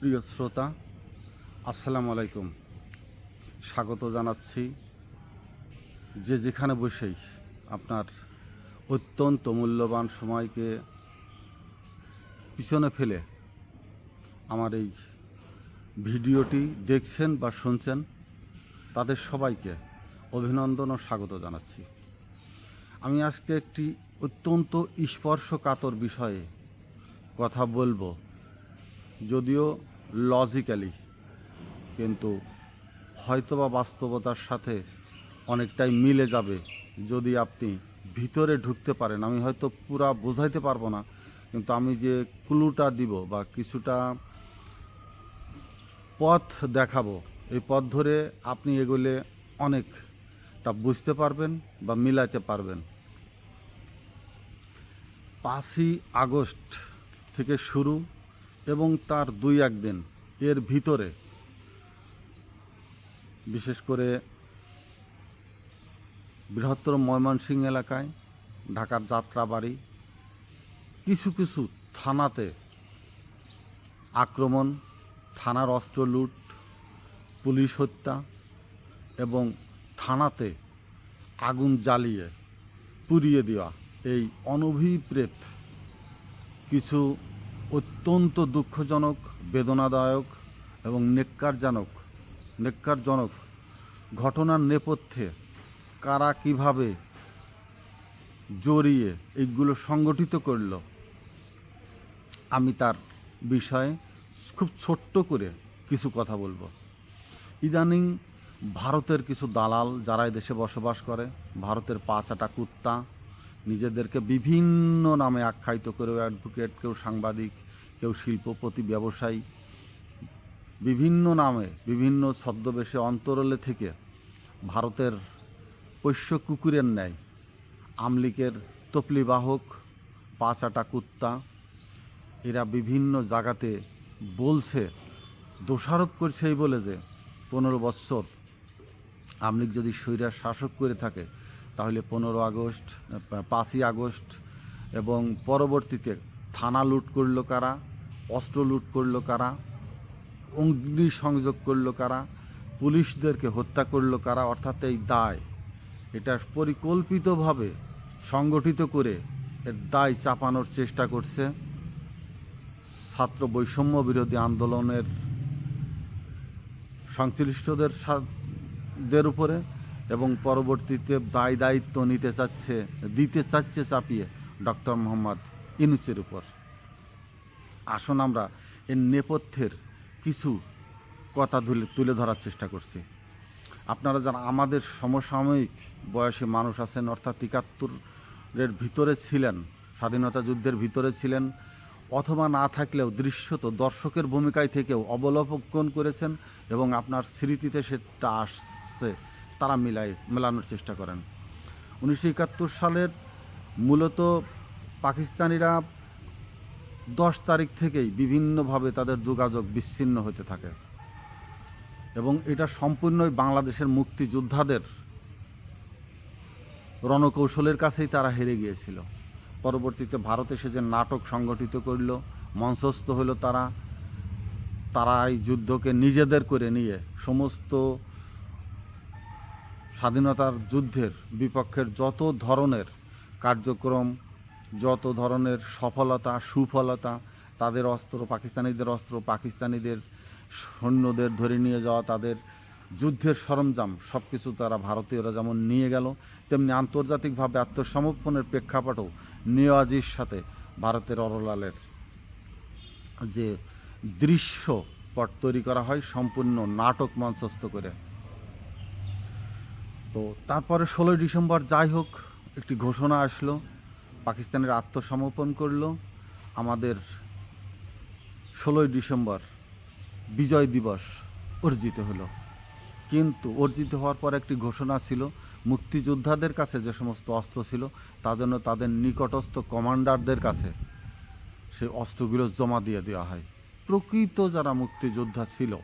প্রিয় শ্রোতা, আসসালামু আলাইকুম। স্বাগত জানাচ্ছি যে যেখানে বসেই আপনার অত্যন্ত মূল্যবান সময়কে পিছনে ফেলে আমার এই ভিডিওটি দেখছেন বা শুনছেন, তাদের সবাইকে অভিনন্দন ও স্বাগত জানাচ্ছি। আমি আজকে একটি অত্যন্ত স্পর্শকাতর বিষয়ে কথা বলব। যদিও লজিক্যালি কিন্তু হয়তোবা বাস্তবতার সাথে অনেকটাই মিলে যাবে যদি আপনি ভিতরে ঢুকতে পারেন। আমি হয়তো পুরা বোঝাইতে পারব না, কিন্তু আমি যে ক্লুটা দিব বা কিছুটা পথ দেখাবো, এই পথ ধরে আপনি এগুলে অনেকটা বুঝতে পারবেন বা মিলাইতে পারবেন। পাঁচই আগস্ট থেকে শুরু এবং তার দুই একদিন এর ভিতরে, বিশেষ করে বৃহত্তর ময়মনসিংহ এলাকায়, ঢাকার যাত্রাবাড়ি, কিছু কিছু থানাতে আক্রমণ, থানার অস্ত্র লুট, পুলিশ হত্যা এবং থানাতে আগুন জ্বালিয়ে পুড়িয়ে দেওয়া এই অনভিপ্রেত কিছু অত্যন্ত দুঃখজনক, বেদনাদায়ক এবং নেককারজনক। নেককারজনক ঘটনার নেপথ্যে কারা কীভাবে জড়িয়ে এইগুলো সংগঠিত করল, আমি তার বিষয়ে খুব ছোট্ট করে কিছু কথা বলব। ইদানিং ভারতের কিছু দালাল যারা দেশে বসবাস করে, ভারতের পাঁচাটা কুত্তা নিজেদেরকে বিভিন্ন নামে আখ্যায়িত করে অ্যাডভোকেট কেউ সাংবাদিক, কেউ শিল্পপতি, ব্যবসায়ী, বিভিন্ন নামে, বিভিন্ন ছদ্মবেশে অন্তরলে থেকে ভারতের পোষ্য কুকুরের ন্যায় আমলিকের তপলিবাহক পাঁচাটা কুত্তা, এরা বিভিন্ন জায়গাতে বলছে, দোষারোপ করছে এই বলে যে, পনেরো বৎসর আমলিক যদি স্বৈরার শাসক করে থাকে তাহলে পনেরো আগস্ট পাঁচই আগস্ট এবং পরবর্তীতে থানা লুট করল কারা, অস্ত্র লুট করল কারা অগ্নি সংযোগ করল কারা, পুলিশদেরকে হত্যা করল কারা, অর্থাৎ এই দায়, এটা পরিকল্পিতভাবে সংগঠিত করে এর দায় চাপানোর চেষ্টা করছে ছাত্র বৈষম্য বিরোধী আন্দোলনের সংশ্লিষ্টদের সা- দের উপরে। এবং পরবর্তীতে দায় দায়িত্ব নিতে চাচ্ছে, দিতে চাচ্ছে চাপিয়ে ডক্টর মোহাম্মদ ইনুচের উপর। আসুন আমরা এর নেপথ্যের কিছু কথা তুলে তুলে ধরার চেষ্টা করছি। আপনারা যারা আমাদের সমসাময়িক বয়সী মানুষ আছেন, অর্থাৎ একাত্তরের ভিতরে ছিলেন, স্বাধীনতা যুদ্ধের ভিতরে ছিলেন, অথবা না থাকলেও দৃশ্যত দর্শকের ভূমিকায় থেকেও অবলম্বন করেছেন এবং আপনার স্মৃতিতে সেটা আসছে তারা মিলাই, মেলানোর চেষ্টা করেন। উনিশশো একাত্তর সালের মূলত পাকিস্তানিরা দশ তারিখ থেকেই বিভিন্নভাবে তাদের যোগাযোগ বিচ্ছিন্ন হতে থাকে এবং এটা সম্পূর্ণই বাংলাদেশের মুক্তিযোদ্ধাদের রণকৌশলের কাছেই তারা হেরে গিয়েছিল। পরবর্তীতে ভারত এসে যে নাটক সংগঠিত করল, মঞ্চস্থ হলো তারা। তারা এই যুদ্ধকে নিজেদের করে নিয়ে সমস্ত স্বাধীনতার যুদ্ধের বিপক্ষের যত ধরনের কার্যক্রম, যত ধরনের সফলতা, সুফলতা, তাদের অস্ত্র, পাকিস্তানিদের অস্ত্র, পাকিস্তানিদের সৈন্যদের ধরে নিয়ে যাওয়া, তাদের যুদ্ধের সরঞ্জাম সব কিছু তারা ভারতীয়রা যেমন নিয়ে গেল, তেমনি আন্তর্জাতিকভাবে আত্মসমর্পণের প্রেক্ষাপটও নেওয়াজির সাথে ভারতের অরলালের যে দৃশ্যপট তৈরি করা হয়, সম্পূর্ণ নাটক মঞ্চস্থ করে তো তারপরে ষোলোই ডিসেম্বর যাই হোক, একটি ঘোষণা আসলো, পাকিস্তানের আত্মসমর্পণ করল। আমাদের ষোলোই ডিসেম্বর বিজয় দিবস অর্জিত হলো। কিন্তু অর্জিত হওয়ার পর একটি ঘোষণা ছিল, মুক্তিযোদ্ধাদের কাছে যে সমস্ত অস্ত্র ছিল, তা যেন তাদের নিকটস্থ কমান্ডারদের কাছে সেই অস্ত্রগুলো জমা দিয়ে দেওয়া হয়। প্রকৃত যারা মুক্তিযোদ্ধা ছিল,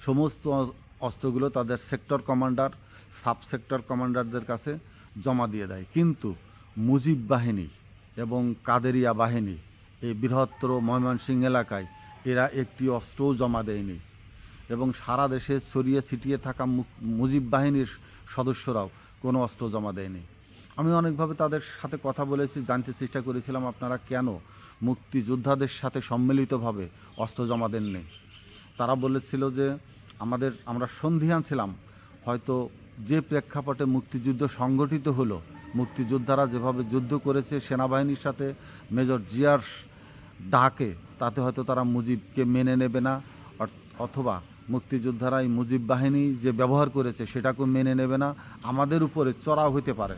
সমস্ত অস্ত্রগুলো তাদের সেক্টর কমান্ডার সাব সেক্টর কমান্ডারদের কাছে জমা দিয়ে দেয়। কিন্তু মুজিব বাহিনী এবং কাদেরিয়া বাহিনী এই বৃহত্তর ময়মনসিংহ এলাকায় এরা একটি অস্ত্রও জমা দেয়নি এবং সারা দেশে ছড়িয়ে ছিটিয়ে থাকা মুজিব বাহিনীর সদস্যরাও কোনো অস্ত্র জমা দেয়নি। আমি অনেকভাবে তাদের সাথে কথা বলেছি, জানতে চেষ্টা করেছিলাম আপনারা কেন মুক্তিযোদ্ধাদের সাথে সম্মিলিতভাবে অস্ত্র জমা দেননি। তারা বলেছিল যে আমাদের, আমরা সন্ধিহান ছিলাম। হয়তো যে প্রেক্ষাপটে মুক্তিযুদ্ধ সংগঠিত হলো, মুক্তিযোদ্ধারা যেভাবে যুদ্ধ করেছে, সেনাবাহিনীর সাথে মেজর জিয়ার ডাকে, তাতে হয়তো তারা মুজিবকে মেনে নেবে না অথবা মুক্তিযোদ্ধারা এই মুজিব বাহিনী যে ব্যবহার করেছে সেটাকেও মেনে নেবে না। আমাদের উপরে চড়াও হতে পারে।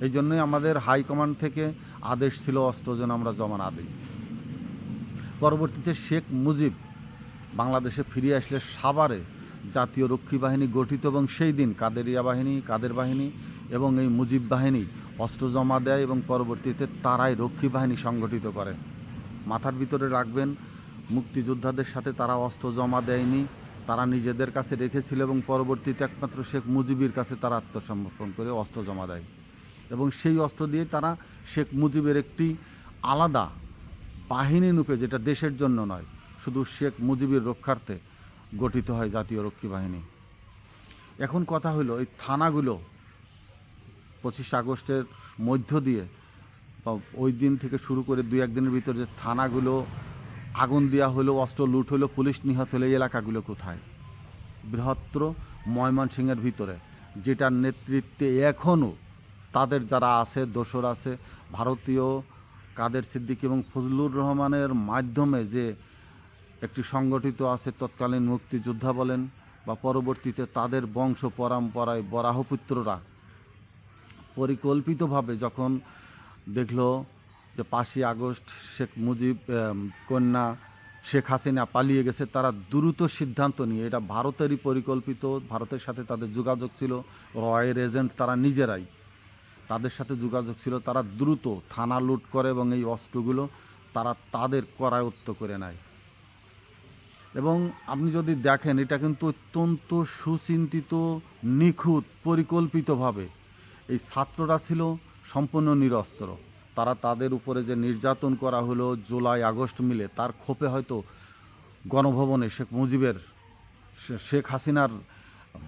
এই জন্যই আমাদের হাইকমান্ড থেকে আদেশ ছিল যেন আমরা জমা না দিই। পরবর্তীতে শেখ মুজিব বাংলাদেশে ফিরে আসলে সাভারে জাতীয় রক্ষী বাহিনী গঠিত এবং সেই দিন কাদেরিয়া বাহিনী, কাদের বাহিনী এবং এই মুজিব বাহিনী অস্ত্র জমা দেয় এবং পরবর্তীতে তারাই রক্ষী বাহিনী সংগঠিত করে। মাথার ভিতরে রাখবেন, মুক্তিযোদ্ধাদের সাথে তারা অস্ত্র জমা দেয়নি, তারা নিজেদের কাছে রেখেছিল এবং পরবর্তীতে একমাত্র শেখ মুজিবের কাছে তারা আত্মসমর্পণ করে অস্ত্র জমা দেয়। এবং সেই অস্ত্র দিয়ে তারা শেখ মুজিবের একটি আলাদা বাহিনী রূপে, যেটা দেশের জন্য নয় শুধু শেখ মুজিবের রক্ষার্থে গঠিত হয় জাতীয় রক্ষী বাহিনী। এখন কথা হলো এই থানাগুলো পঁচিশ আগস্টের মধ্য দিয়ে বা ওই দিন থেকে শুরু করে দুই একদিনের ভিতর যে থানাগুলো আগুন দেওয়া হলো অস্ত্র লুট হলো পুলিশ নিহত হলো এই এলাকাগুলো কোথায়? বৃহত্তর ময়মনসিংহের ভিতরে, যেটার নেতৃত্বে এখনও তাদের যারা আছে, দোসর আছে, ভারতীয় কাদের সিদ্দিকী এবং ফজলুর রহমানের মাধ্যমে যে একটি সংগঠিত আছে, তৎকালীন মুক্তিযোদ্ধা বলেন বা পরবর্তীতে তাদের বংশ পরম্পরায় বরাহপুত্ররা পরিকল্পিতভাবে যখন দেখল যে পাঁচই আগস্ট শেখ মুজিব কন্যা শেখ হাসিনা পালিয়ে গেছে, তারা দ্রুত সিদ্ধান্ত নিয়ে, এটা ভারতেরই পরিকল্পিত, ভারতের সাথে তাদের যোগাযোগ ছিল রয়ের এজেন্ট তারা নিজেরাই, তাদের সাথে যোগাযোগ ছিল, তারা দ্রুত থানা লুট করে এবং এই অস্ত্রগুলো তারা তাদের করায়ত্ত করে নেয়। এবং আপনি যদি দেখেন, এটা কিন্তু অত্যন্ত সুচিন্তিত, নিখুঁত, পরিকল্পিতভাবে। এই ছাত্ররা ছিল সম্পূর্ণ নিরস্ত্র। তারা তাদের উপরে যে নির্যাতন করা হলো জুলাই, আগস্ট মিলে, তার ক্ষোভে হয়তো গণভবনে শেখ মুজিবের শেখ হাসিনার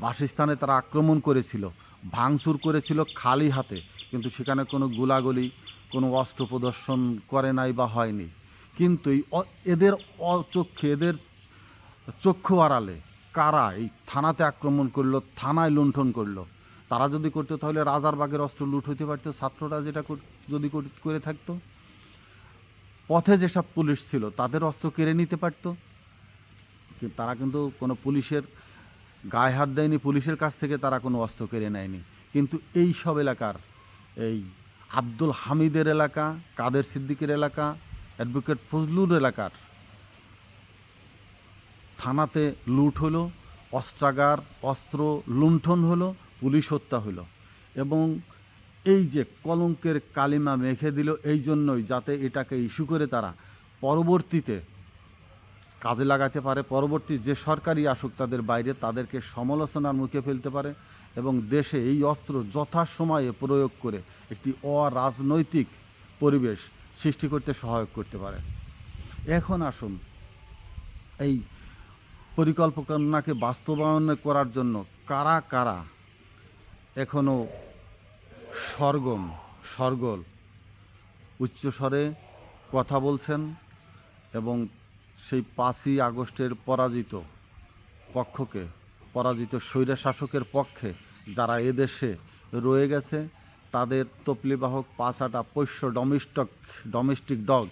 বাসস্থানে তারা আক্রমণ করেছিল, ভাঙচুর করেছিল খালি হাতে। কিন্তু সেখানে কোনো গুলাগুলি, কোনো অস্ত্র প্রদর্শন করে নাই বা হয়নি। কিন্তু এদের অচক্ষে এদের চক্ষু আড়ালে, কারা এই থানাতে আক্রমণ করল, থানায় লুণ্ঠন করল? তারা যদি করতো তাহলে রাজার রাজারবাগের অস্ত্র লুট হইতে পারতো, ছাত্ররা যেটা যদি করে থাকতো? পথে যেসব পুলিশ ছিল, তাদের অস্ত্র কেড়ে নিতে পারতো? তারা কিন্তু কোনো পুলিশের গায়ে হাত দেয়নি, পুলিশের কাছ থেকে তারা কোনো অস্ত্র কেড়ে নেয়নি। কিন্তু এই সব এলাকার এই আব্দুল হামিদের এলাকা, কাদের সিদ্দিকের এলাকা, অ্যাডভোকেট ফজলুর এলাকার থানাতে লুট হলো, অস্ত্রাগার, অস্ত্র লুণ্ঠন হলো, পুলিশ হত্যা হলো। এবং এই যে কলঙ্কের কালিমা মেখে দিল, এই জন্যই যাতে এটাকে ইস্যু করে তারা পরবর্তীতে কাজে লাগাতে পারে, পরবর্তী যে সরকারি আসুক তাদের বাইরে, তাদেরকে সমালোচনার মুখে ফেলতে পারে এবং দেশে এই অস্ত্র যথাসময়ে প্রয়োগ করে একটি অরাজনৈতিক পরিবেশ সৃষ্টি করতে সহায়ক করতে পারে। এখন আসুন এই পরিকল্পনাকে বাস্তবায়ন করার জন্য কারা কারা এখনও সরগম, সরগোল, উচ্চস্বরে কথা বলছেন এবং সেই পাঁচই আগস্টের পরাজিত পক্ষকে, পরাজিত স্বৈরা শাসকের পক্ষে যারা এদেশে রয়ে গেছে, তাদের তপলিবাহক পাঁচাটা পোষ্য ডোমেস্টক ডোমেস্টিক ডগ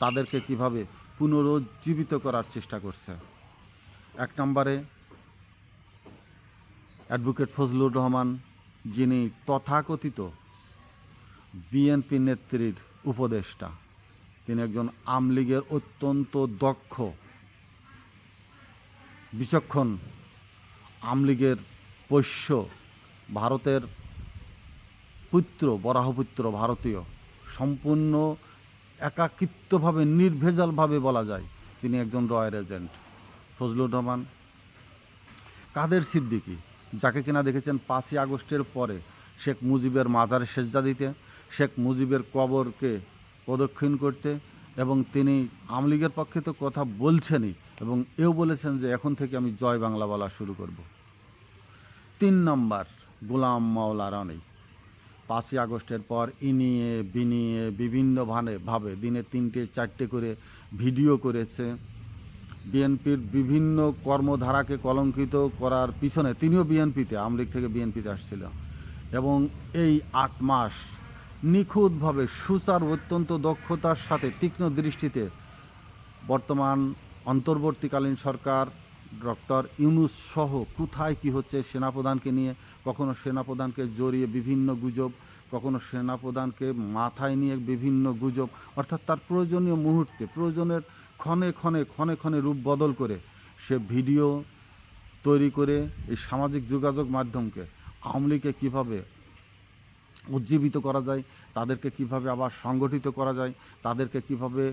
তাদেরকে কীভাবে পুনরুজ্জীবিত করার চেষ্টা করছে? এক নম্বরে অ্যাডভোকেট ফজলুর রহমান, যিনি তথাকথিত বিএনপি নেত্রীর উপদেষ্টা। তিনি একজন আমলীগের অত্যন্ত দক্ষ, বিচক্ষণ আমলীগের পোষ্য, ভারতের পুত্র বরাহপুত্র ভারতীয়। সম্পূর্ণ একাকিত্বভাবে, নির্ভেজালভাবে বলা যায়, তিনি একজন রয়্যাল এজেন্ট। ফজলুর রহমান। কাদের সিদ্দিকী? যাকে কিনা দেখেছেন পাঁচই আগস্টের পরে শেখ মুজিবের মাজারে সেজদা দিতে শেখ মুজিবের কবরকে প্রদক্ষিণ করতে এবং তিনি আওয়ামী লীগের পক্ষে তো কথা বলছেনই এবং এও বলেছেন যে এখন থেকে আমি জয় বাংলা বলা শুরু করব। তিন নম্বর, গোলাম মাওলা রানী। পাঁচই আগস্টের পর ইনিয়ে, বিনিয়ে বিভিন্ন ভানে ভাবে দিনে তিনটে, চারটে করে ভিডিও করেছে। বিএনপির বিভিন্ন কর্মধারাকে কলঙ্কিত করার পিছনে তিনিও বিএনপিতে, আওয়ামী লীগ থেকে বিএনপিতে আসছিল। এবং এই আট মাস নিখুঁতভাবে সুচার, অত্যন্ত দক্ষতার সাথে তীক্ষ্ণ দৃষ্টিতে বর্তমান অন্তর্বর্তীকালীন সরকার ডক্টর ইউনুস সহ কোথায় কি হচ্ছে সেনাপ্রধানকে নিয়ে, কখনো সেনাপ্রধানকে জড়িয়ে বিভিন্ন গুজব, কখনো সেনাপ্রধানকে মাথায় নিয়ে বিভিন্ন গুজব, অর্থাৎ তার প্রয়োজনীয় মুহূর্তে, প্রয়োজনের ক্ষণে ক্ষণে ক্ষণে ক্ষণে রূপ বদল করে সে ভিডিও তৈরি করে এই সামাজিক যোগাযোগ মাধ্যমকে আওয়ামী লীগকে কীভাবে উজ্জীবিত করা যায়, তাদেরকে কীভাবে আবার সংগঠিত করা যায়, তাদেরকে কীভাবে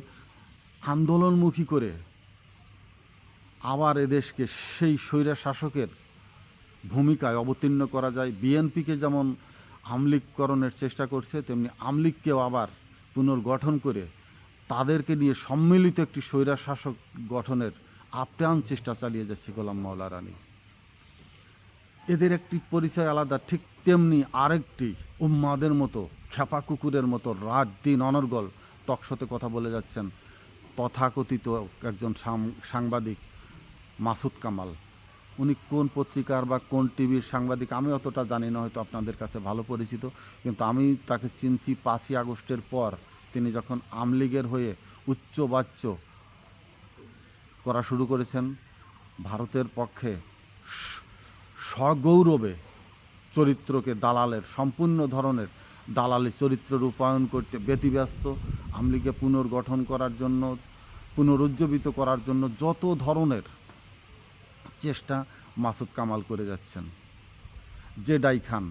আন্দোলনমুখী করে আবার এদেশকে সেই স্বৈরা শাসকের ভূমিকায় অবতীর্ণ করা যায়। বিএনপিকে যেমন আমলিককরণের চেষ্টা করছে, তেমনি আমলিগকেও আবার পুনর্গঠন করে তাদেরকে নিয়ে সম্মিলিত একটি স্বৈরা শাসক গঠনের আপ্রাণ চেষ্টা চালিয়ে যাচ্ছে গোলাম মাওলা রানী। এদের একটি পরিচয় আলাদা, ঠিক তেমনি আরেকটি উম্মাদের মতো খ্যাপা কুকুরের মতো রাত দিন অনর্গল টকশোতে কথা বলে যাচ্ছেন তথাকথিত একজন সাংবাদিক মাসুদ কামাল। উনি কোন পত্রিকার বা কোন টিভির সাংবাদিক আমি অতটা জানি না, হয়তো আপনাদের কাছে ভালো পরিচিত, কিন্তু আমি তাকে চিনছি পাঁচই আগস্টের পর। তিনি যখন আমলিগের হয়ে উচ্চবাচ্য করা শুরু করেছেন, ভারতের পক্ষে সগৌরবে চরিত্রকে দালালের, সম্পূর্ণ ধরনের দালালি চরিত্র রূপায়ণ করতে ব্যতিব্যস্ত আমলিকে পুনর্গঠন করার জন্য, পুনরুজ্জীবিত করার জন্য যত ধরনের চেষ্টা মাসুদ কামাল করে যাচ্ছেন। যে ডাই খান,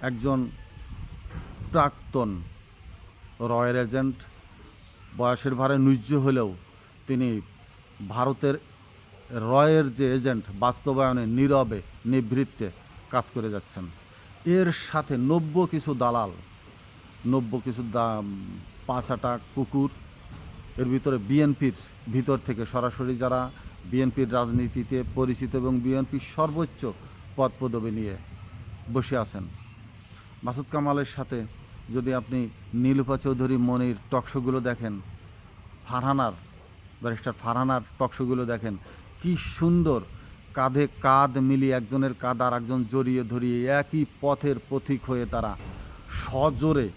একজন প্রাক্তন রয়ের এজেন্ট বয়সের ভারে নুজ্জ হলেও তিনি ভারতের রয়ের যে এজেন্ট বাস্তবায়নে নীরবে নিবৃত্তে কাজ করে যাচ্ছেন। এর সাথে নব্য কিছু দালাল, নব্য কিছু পাঁচাটা কুকুর, এর ভিতরে বিএনপির ভিতর থেকে সরাসরি যারা বিএনপির রাজনীতিতে পরিচিত এবং বিএনপির সর্বোচ্চ পদ পদবি নিয়ে বসে আছেন। মাসুদ কামালের সাথে যদি আপনি নীলুফা চৌধুরী মনির টকশোগুলো দেখেন, ফারহানার, ব্যারিস্টার ফারহানার টকশোগুলো দেখেন, কি সুন্দর। কাঁধে কাঁধ মিলিয়ে একজনের কাঁধ আর একজন জড়িয়ে ধরিয়ে একই পথের পথিক হয়ে তারা সজোরে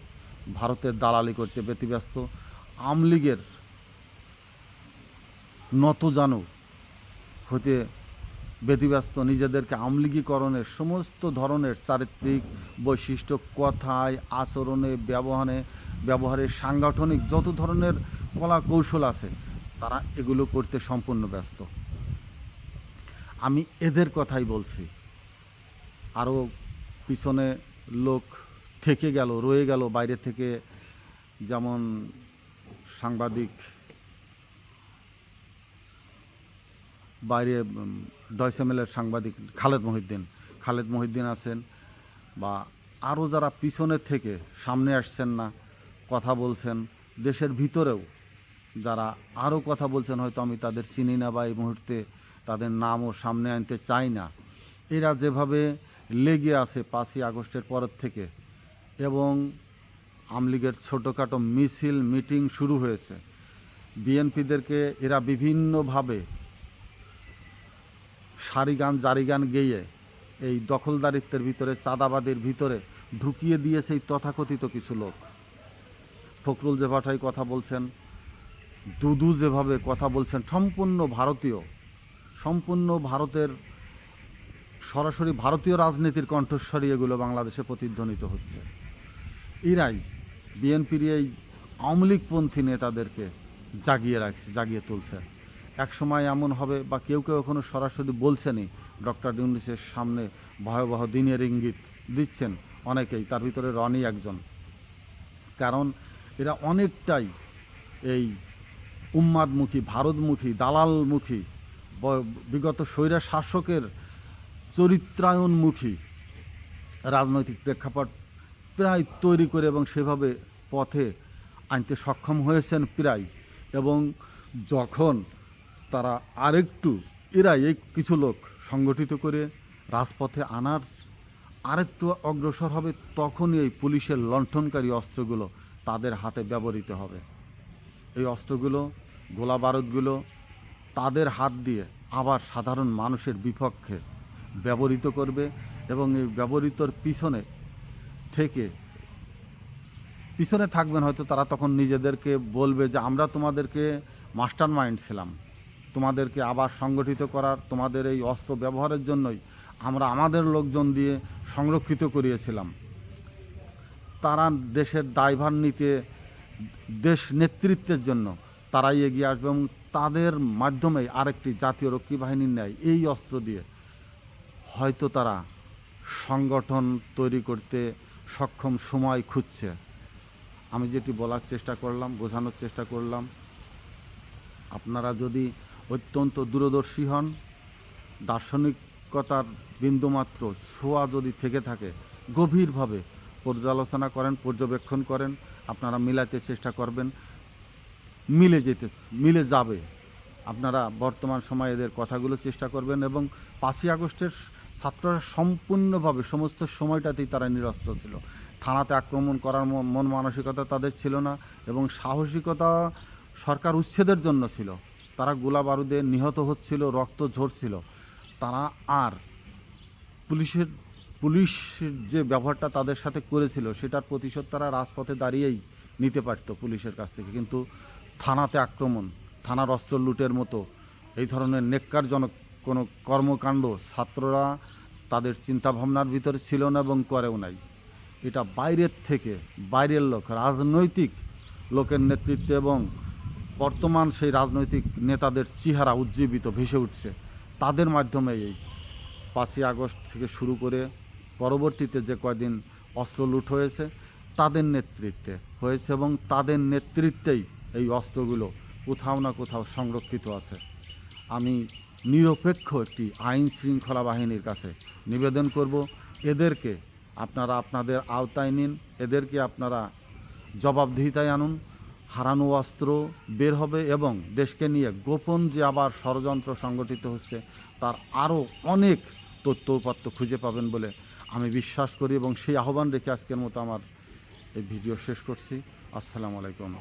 ভারতের দালালি করতে ব্যতিব্যস্ত। আমলিগের নতজানু হতে ব্যতিব্যস্ত নিজেদেরকে আমলিগীকরণের সমস্ত ধরনের চারিত্রিক বৈশিষ্ট্য, কথায়, আচরণে ব্যবহারে ব্যবহারে সাংগঠনিক যত ধরনের কলা কৌশল আছে, তারা এগুলো করতে সম্পূর্ণ ব্যস্ত। আমি এদের কথাই বলছি। আরও পিছনে লোক থেকে গেল, রয়ে গেল বাইরে থেকে, যেমন সাংবাদিক বাইরে ডয়সেমেলের সাংবাদিক খালেদ মহিউদ্দিন। খালেদ মহিউদ্দিন আছেন বা আরও যারা পিছনের থেকে সামনে আসছেন না, কথা বলছেন, দেশের ভিতরেও যারা আরও কথা বলছেন, হয়তো আমি তাদের চিনি না বা এই মুহূর্তে তাদের নামও সামনে আনতে চাই না। এরা যেভাবে লেগে আছে পাঁচই আগস্টের পরের থেকে এবং আমলিগের ছোটোখাটো মিছিল, মিটিং শুরু হয়েছে, বিএনপিদেরকে এরা বিভিন্নভাবে সারি গান, জারি গান গেয়ে এই দখলদারিত্বের ভিতরে, চাঁদাবাদের ভিতরে ঢুকিয়ে দিয়েছে এই তথাকথিত কিছু লোক। ফখরুল যে ভাষায় কথা বলছেন, দুদু যেভাবে কথা বলছেন, সম্পূর্ণ ভারতীয়, সম্পূর্ণ ভারতের, সরাসরি ভারতীয় রাজনীতির কণ্ঠস্বরী এগুলো বাংলাদেশে প্রতিধ্বনিত হচ্ছে। এরাই বিএনপির এই আওয়ামী লীগপন্থী নেতাদেরকে জাগিয়ে রাখছে, জাগিয়ে তুলছে। এক সময় এমন হবে বা কেউ কেউ এখনও সরাসরি বলছেনই, ডক্টর ইউনিসের সামনে ভয়াবহ দিনের ইঙ্গিত দিচ্ছেন অনেকেই, তার ভিতরে রনি একজন। কারণ এরা অনেকটাই এই উম্মাদমুখী, ভারতমুখী, দালালমুখী বিগত স্বৈরা শাসকের চরিত্রায়নমুখী রাজনৈতিক প্রেক্ষাপট প্রায় তৈরি করে এবং সেভাবে পথে আনতে সক্ষম হয়েছেন প্রায়। এবং যখন তারা আরেকটু এরা এই কিছু লোক সংগঠিত করে রাজপথে আনার। আরেকটু অগ্রসর হবে তখনই এই পুলিশের লণ্ঠনকারী অস্ত্রগুলো তাদের হাতে ব্যবহৃত হবে। এই অস্ত্রগুলো, গোলা বারুদগুলো তাদের হাত দিয়ে আবার সাধারণ মানুষের বিপক্ষে ব্যবহৃত করবে এবং এই ব্যবহৃতর পিছনে থেকে, পিছনে থাকবেন হয়তো তারা তখন নিজেদেরকে বলবে যে আমরা তোমাদেরকে মাস্টার মাইন্ড ছিলাম। তোমাদেরকে আবার সংগঠিত করার, তোমাদের এই অস্ত্র ব্যবহারের জন্যই আমরা আমাদের লোকজন দিয়ে সংরক্ষিত করিয়েছিলাম। তারা দেশের দায়ভার নিতে, দেশ নেতৃত্বের জন্য তারাই এগিয়ে আসবে এবং তাদের মাধ্যমে আরেকটি জাতীয় রক্ষী বাহিনীর ন্যায় এই অস্ত্র দিয়ে হয়তো তারা সংগঠন তৈরি করতে সক্ষম সময় খুঁজছে। আমি যেটি বলার চেষ্টা করলাম, বোঝানোর চেষ্টা করলাম, আপনারা যদি অত্যন্ত দূরদর্শী হন। দার্শনিকতার বিন্দুমাত্র ছোঁয়া যদি থেকে থাকে, গভীরভাবে পর্যালোচনা করেন, পর্যবেক্ষণ করেন, আপনারা মিলাতে চেষ্টা করবেন, মিলে যেতে, মিলে যাবে। আপনারা বর্তমান সময়ে এদের কথাগুলো চেষ্টা করবেন এবং পাঁচই আগস্টের ছাত্ররা সম্পূর্ণভাবে সমস্ত সময়টাতেই তারা নিরস্ত ছিল। থানাতে আক্রমণ করার মন মানসিকতা তাদের ছিল না এবং সাহসিকতা সরকার উচ্ছেদের জন্য ছিল। তারা গোলা বারুদে নিহত হচ্ছিল, রক্ত ঝরছিল। তারা আর পুলিশের পুলিশের যে ব্যবহারটা তাদের সাথে করেছিল, সেটার প্রতিশোধ তারা রাজপথে দাঁড়িয়েই নিতে পারতো পুলিশের কাছ থেকে। কিন্তু থানাতে আক্রমণ, থানার অস্ত্র লুটের মতো এই ধরনের নেককারজনক কোনো কর্মকাণ্ড ছাত্ররা তাদের চিন্তাভাবনার ভিতরে ছিল না এবং করেও নাই। এটা বাইরের থেকে বাইরের লোক, রাজনৈতিক লোকের নেতৃত্বে এবং বর্তমান সেই রাজনৈতিক নেতাদের চেহারা উজ্জীবিত, ভেসে উঠছে। তাদের মাধ্যমে এই পাঁচই আগস্ট থেকে শুরু করে পরবর্তীতে যে কয়দিন অস্ত্র লুট হয়েছে, তাদের নেতৃত্বে হয়েছে এবং তাদের নেতৃত্বেই এই অস্ত্রগুলো কোথাও না কোথাও সংরক্ষিত আছে। আমি নিরপেক্ষ একটি আইন শৃঙ্খলা বাহিনীর কাছে নিবেদন করব, এদেরকে আপনারা আপনাদের আওতায় নিন, এদেরকে আপনারা জবাবদিহিতায় আনুন হারানো অস্ত্র বের হবে এবং দেশকে নিয়ে গোপন যে আবার ষড়যন্ত্র সংগঠিত হচ্ছে, তার আরও অনেক তথ্য উপাত্ত খুঁজে পাবেন বলে আমি বিশ্বাস করি এবং সেই আহ্বান রেখে আজকের মতো আমার এই ভিডিও শেষ করছি। আসসালামু আলাইকুম।